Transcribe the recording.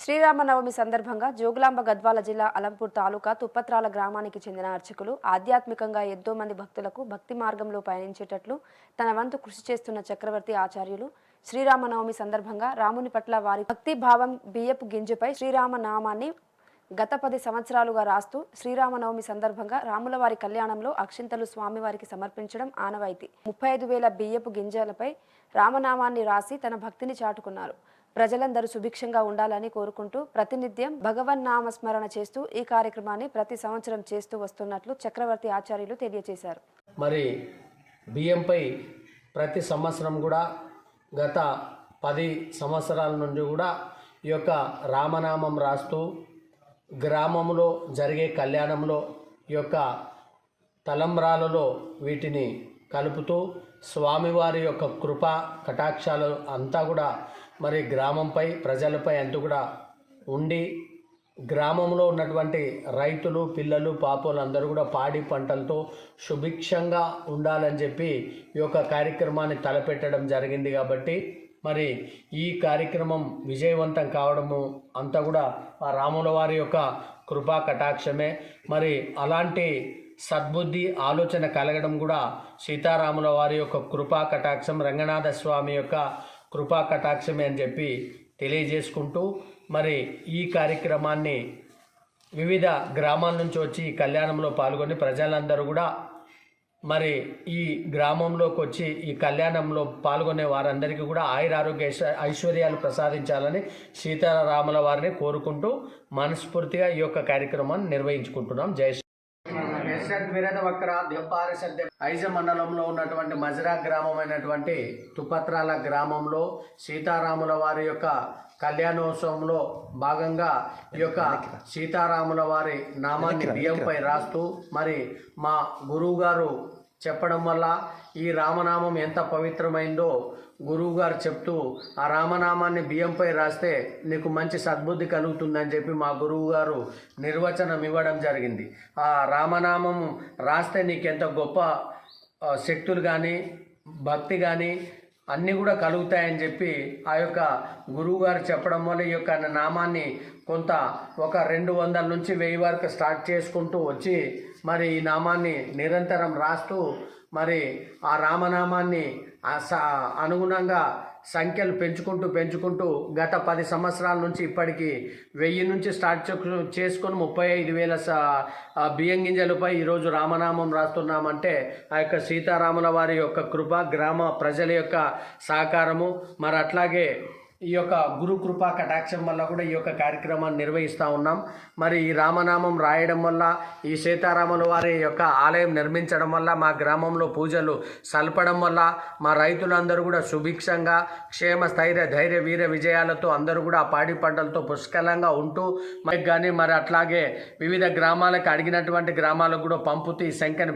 శ్రీరామనవమి సందర్భంగా జోగులాంబ గద్వాల జిల్లా అలంపూర్ తాలూకా తుప్పత్రాల గ్రామానికి చెందిన అర్చకులు ఆధ్యాత్మికంగా ఎంతో మంది భక్తులకు భక్తి మార్గంలో పయనించేటట్లు తన వంతు కృషి చేస్తున్న చక్రవర్తి ఆచార్యులు శ్రీరామనవమి సందర్భంగా రాముని పట్ల వారి భక్తి భావం బియ్యపు గింజపై శ్రీరామనామాన్ని గత పది సంవత్సరాలుగా రాస్తూ శ్రీరామనవమి సందర్భంగా రాములవారి కళ్యాణంలో అక్షింతలు స్వామివారికి సమర్పించడం ఆనవాయితీ. ముప్పై ఐదు వేల బియ్యపు గింజలపై రామనామాన్ని రాసి తన భక్తిని చాటుకున్నారు. ప్రజలందరూ సుభిక్షంగా ఉండాలని కోరుకుంటూ ప్రతినిత్యం భగవన్ నామస్మరణ చేస్తూ ఈ కార్యక్రమాన్ని ప్రతి సంవత్సరం చేస్తూ వస్తున్నట్లు చక్రవర్తి ఆచార్యులు తెలియజేశారు మరి బియ్యంపై ప్రతి సంవత్సరం కూడా గత పది సంవత్సరాల నుండి కూడా ఈ యొక్క రామనామం రాస్తూ గ్రామంలో జరిగే కళ్యాణంలో ఈ యొక్క తలంబ్రాలలో వీటిని కలుపుతూ స్వామివారి యొక్క కృప కటాక్షాలు అంతా కూడా మరి గ్రామంపై ప్రజలపై అంతా కూడా ఉండి గ్రామంలో ఉన్నటువంటి రైతులు పిల్లలు పాపలు అందరూ కూడా పాడి పంటలతో సుభిక్షంగా ఉండాలని చెప్పి ఈ యొక్క కార్యక్రమాన్ని తలపెట్టడం జరిగింది కాబట్టి మరి ఈ కార్యక్రమం విజయవంతం కావడము అంతా కూడా ఆ రాముల వారి యొక్క కృపా కటాక్షమే. మరి అలాంటి సద్బుద్ధి ఆలోచన కలగడం కూడా సీతారాముల వారి యొక్క కృపా కటాక్షం రంగనాథ స్వామి యొక్క కృపా కటాక్షమే అని చెప్పి తెలియజేసుకుంటూ మరి ఈ కార్యక్రమాన్ని వివిధ గ్రామాల నుంచి వచ్చి ఈ కళ్యాణంలో పాల్గొని ప్రజలందరూ కూడా మరి ఈ గ్రామంలోకి వచ్చి ఈ కళ్యాణంలో పాల్గొనే వారందరికీ కూడా ఆయురారోగ్య ఐశ్వర్యాలు ప్రసాదించాలని సీతారాముల వారిని కోరుకుంటూ మనస్ఫూర్తిగా ఈ యొక్క కార్యక్రమాన్ని నిర్వహించుకుంటున్నాం. జై ఐజ మండలంలో ఉన్నటువంటి మజరా గ్రామమైనటువంటి తుపత్రాల గ్రామంలో సీతారాముల వారి యొక్క కళ్యాణోత్సవంలో భాగంగా ఈ యొక్క సీతారాముల వారి నామాన్ని బియ్యంపై రాస్తూ మరి మా గురువు గారు చెప్పడం వల్ల ఈ రామనామం ఎంత పవిత్రమైందో గురువు గారు చెప్తూ ఆ రామనామాన్ని బియ్యంపై రాస్తే నీకు మంచి సద్బుద్ధి కలుగుతుందని చెప్పి మా గురువు గారు నిర్వచనం ఇవ్వడం జరిగింది. ఆ రామనామం రాస్తే నీకు ఎంత గొప్ప శక్తులు కానీ భక్తి కానీ అన్నీ కూడా కలుగుతాయని చెప్పి ఆ యొక్క గురువు గారు చెప్పడం వల్ల ఈ యొక్క నామాన్ని కొంత ఒక రెండు వందల నుంచి వెయ్యి వరకు స్టార్ట్ చేసుకుంటూ వచ్చి మరి ఈ నామాన్ని నిరంతరం రాస్తూ మరి ఆ రామనామాన్ని అనుగుణంగా సంఖ్యలు పెంచుకుంటూ పెంచుకుంటూ గత పది సంవత్సరాల నుంచి ఇప్పటికి వెయ్యి నుంచి స్టార్ట్ చేసుకొని ముప్పై ఐదు వేల బియ్యం గింజలపై ఈరోజు రామనామం రాస్తున్నామంటే ఆ యొక్క సీతారాముల వారి యొక్క కృప గ్రామ ప్రజల యొక్క సహకారము. మరి అట్లాగే ఈ యొక్క గురు కృపా కటాక్షం వల్ల కూడా ఈ యొక్క కార్యక్రమాన్ని నిర్వహిస్తూ ఉన్నాం. మరి ఈ రామనామం రాయడం వల్ల ఈ సీతారాముల వారి యొక్క ఆలయం నిర్మించడం వల్ల మా గ్రామంలో పూజలు సల్పడం వల్ల మా రైతులందరూ కూడా సుభిక్షంగా క్షేమ స్థైర్య ధైర్య వీర విజయాలతో అందరూ కూడా ఆ పాడి పంటలతో పుష్కలంగా ఉంటూ మరి కానీ మరి అట్లాగే వివిధ గ్రామాలకు అడిగినటువంటి గ్రామాలకు కూడా పంపుతూ ఈ సంఖ్యను